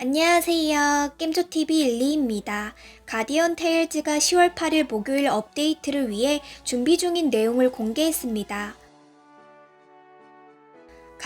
안녕하세요. 겜조TV 일리입니다. 가디언 테일즈가 10월 8일 목요일 업데이트를 위해 준비 중인 내용을 공개했습니다.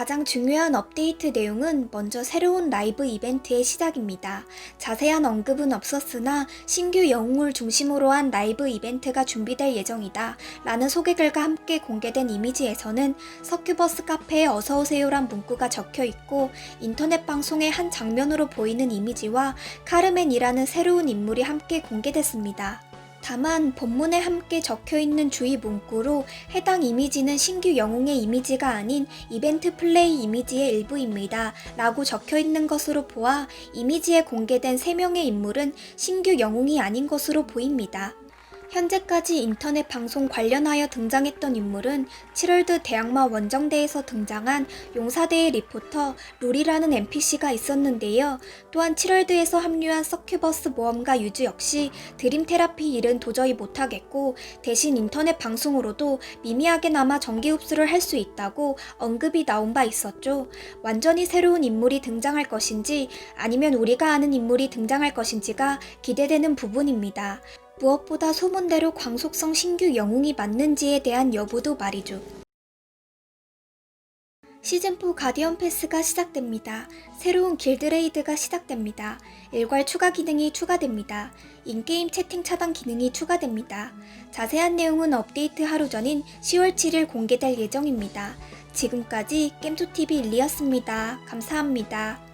가장 중요한 업데이트 내용은 먼저 새로운 라이브 이벤트의 시작입니다. 자세한 언급은 없었으나 신규 영웅을 중심으로 한 라이브 이벤트가 준비될 예정이다. 라는 소개글과 함께 공개된 이미지에서는 서큐버스 카페에 어서오세요란 문구가 적혀 있고 인터넷 방송의 한 장면으로 보이는 이미지와 카르멘이라는 새로운 인물이 함께 공개됐습니다. 다만 본문에 함께 적혀 있는 주의 문구로 해당 이미지는 신규 영웅의 이미지가 아닌 이벤트 플레이 이미지의 일부입니다. 라고 적혀 있는 것으로 보아 이미지에 공개된 3명의 인물은 신규 영웅이 아닌 것으로 보입니다. 현재까지 인터넷 방송 관련하여 등장했던 인물은 7월드 대학마 원정대에서 등장한 용사대의 리포터 룰이라는 NPC가 있었는데요. 또한 7월드에서 합류한 서큐버스 모험가 유주 역시 드림 테라피 일은 도저히 못하겠고 대신 인터넷 방송으로도 미미하게나마 정기 흡수를 할 수 있다고 언급이 나온 바 있었죠. 완전히 새로운 인물이 등장할 것인지 아니면 우리가 아는 인물이 등장할 것인지가 기대되는 부분입니다. 무엇보다 소문대로 광속성 신규 영웅이 맞는지에 대한 여부도 말이죠. 시즌4 가디언 패스가 시작됩니다. 새로운 길드레이드가 시작됩니다. 일괄 추가 기능이 추가됩니다. 인게임 채팅 차단 기능이 추가됩니다. 자세한 내용은 업데이트 하루 전인 10월 7일 공개될 예정입니다. 지금까지 겜조TV 일리였습니다. 감사합니다.